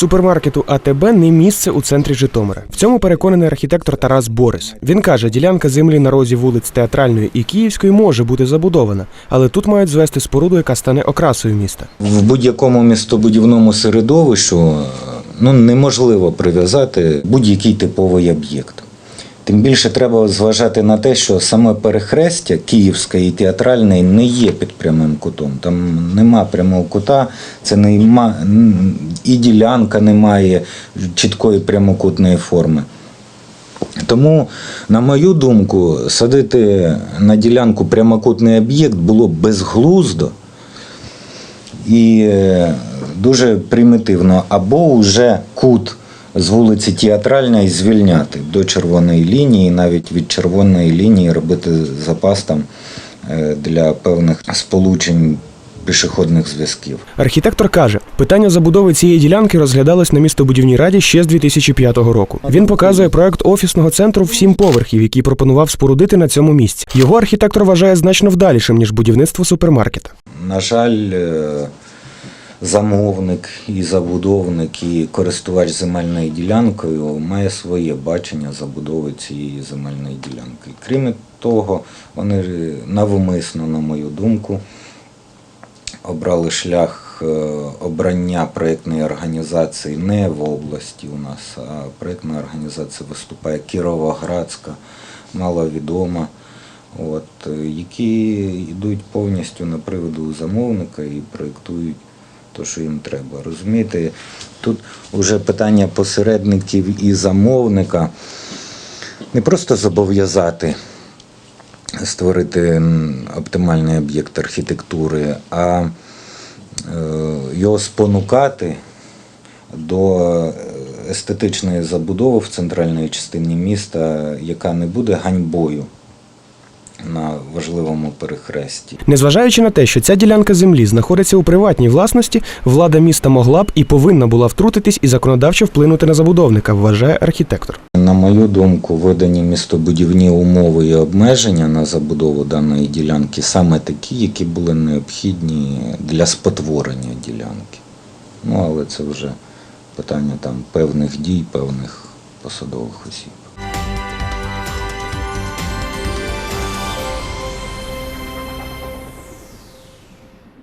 Супермаркету АТБ не місце у центрі Житомира. В цьому переконаний архітектор Тарас Борис. Він каже, ділянка землі на розі вулиць Театральної і Київської може бути забудована, але тут мають звести споруду, яка стане окрасою міста. В будь-якому містобудівному середовищу ну, неможливо прив'язати будь-який типовий об'єкт. Тим більше треба зважати на те, що саме перехрестя Київської і театральної не є під прямим кутом. Там нема прямого кута, це нема, і ділянка не має чіткої прямокутної форми. Тому, на мою думку, садити на ділянку прямокутний об'єкт було безглуздо і е, дуже примітивно, або вже кут з вулиці Театральної звільняти до червоної лінії, навіть від червоної лінії робити запас там е, для певних сполучень пішохідних зв'язків. Архітектор каже, питання забудови цієї ділянки розглядалось на містобудівній раді ще з 2005 року. Він показує проект офісного центру в сім поверхів, який пропонував спорудити на цьому місці. Його архітектор вважає значно вдалішим ніж будівництво супермаркета. На жаль, е, замовник і забудовник, і користувач земельною ділянкою має своє бачення забудови цієї земельної ділянки. Крім того, вони навмисно, на мою думку, обрали шлях е, обрання проєктної організації не в області у нас, а проєктна організація виступає Кіровоградська, маловідома, от, е, які йдуть повністю на приводу замовника і проєктують те, що їм треба. Розумієте, тут вже питання посередників і замовника не просто зобов'язати створити оптимальний об'єкт архітектури, а е, його спонукати до естетичної забудови в центральній частині міста, яка не буде ганьбою на важливому перехресті. Незважаючи на те, що ця ділянка землі знаходиться у приватній власності, влада міста могла б і повинна була втрутитись і законодавчо вплинути на забудовника, вважає архітектор. На мою думку, видані містобудівні умови і обмеження на забудову даної ділянки саме такі, які були необхідні для спотворення ділянки. Ну, але це вже питання там певних дій, певних посадових осіб.